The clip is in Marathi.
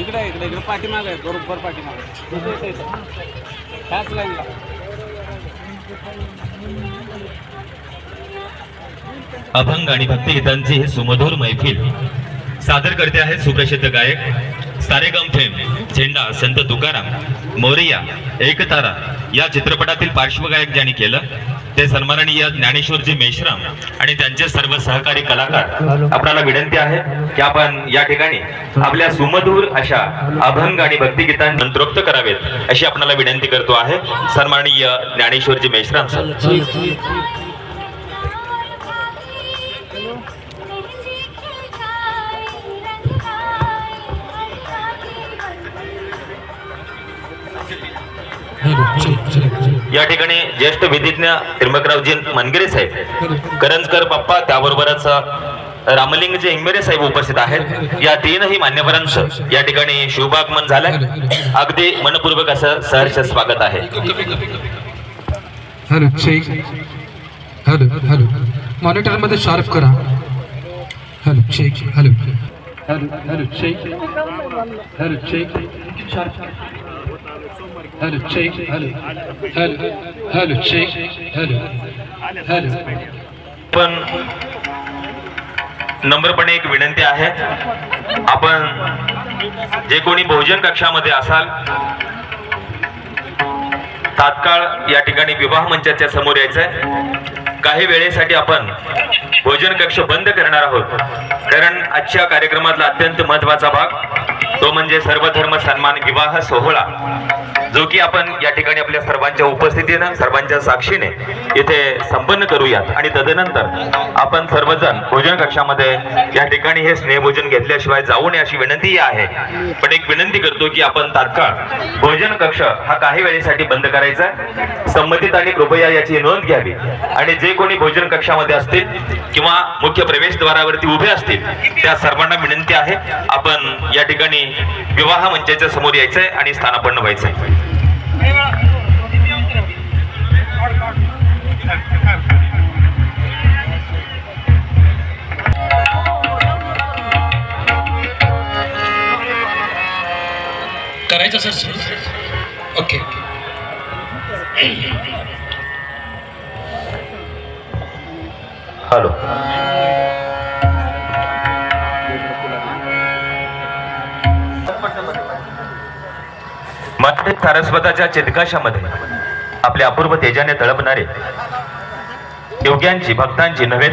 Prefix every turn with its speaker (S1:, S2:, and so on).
S1: इकडे इकडे इकडे पाठीमाग आहे बरोबर पाठीमाग आहे. इथे इथे. लाईनला
S2: अभंग आणि भक्तिगीतांची ही सुमधुर मैफिल. सादर करते आहेत सुप्रसिद्ध गायक सारेगम फेम झेंडा संत तुकाराम मोरिया एकतारा या चित्रपटातील पार्श्वगायक ज्यांनी केलं ते सन्माननीय ज्ञानेश्वरजी मेश्राम आणि त्यांचे सर्व सहकारी कलाकार. आपल्याला विनंती आहे की आपण या ठिकाणी आपल्या सुमधूर अशा अभंग आणि भक्तिगीतांना मंत्रोक्त करावेत अशी आपल्याला विनंती करतो आहे. सन्माननीय ज्ञानेश्वरजी मेश्राम सर. या ठिकाणी ज्येष्ठ विधिज्ञ त्र्यंबकरावजी मनगिरे साहेब करंजकर बाप्पा त्याबरोबरच रामलिंगजी इंगमेरे साहेब उपस्थित आहेत. या तीनही मान्यवरांचं या ठिकाणी शुभागमन झालंय. अगदी मनपूर्वक असं सहर्ष स्वागत आहे.
S3: Hello check hello hello. मॉनिटरमध्ये sharp करा. Hello check hello. Hello hello check hello sharp hello check hello hello hello check hello hello
S2: पण नम्रपणे एक विनंती आहे. आपण जे कोणी भोजन कक्षामध्ये असाल तात्काळ या ठिकाणी विवाह मंचाच्या समोर यायचंय. काही वेळेसाठी आपण भोजन कक्ष बंद करणार आहोत. कारण आजच्या कार्यक्रमातला अत्यंत महत्त्वाचा भाग तो म्हणजे सर्वधर्म सन्मान विवाह सोहळा. जो की आपण या ठिकाणी आपल्या सर्वांच्या उपस्थितीनं सर्वांच्या साक्षीने इथे संपन्न करूयात. आणि तदनंतर आपण सर्वजण भोजन कक्षामध्ये या ठिकाणी हे स्नेहभोजन घेतल्याशिवाय जाऊ नये अशी विनंती आहे. पण एक विनंती करतो की आपण तात्काळ भोजन कक्ष हा काही वेळेसाठी बंद करायचा आहे. संमतीत आणि कृपया याची नोंद घ्यावी. आणि जे कोणी भोजन कक्षामध्ये असतील किंवा मुख्य प्रवेशद्वारावरती उभे असतील त्या सर्वांना विनंती आहे. आपण या ठिकाणी विवाह मंचाच्या समोर यायचंय आणि स्थानापन्न व्हायचंय.
S3: करायचं सर सुरू ओके
S2: हॅलो मात्र सारस्वताच्या चितकाशामध्ये आपल्या अपूर्व तेजाने तळपणारे योग्यांची भक्तांची नव्हे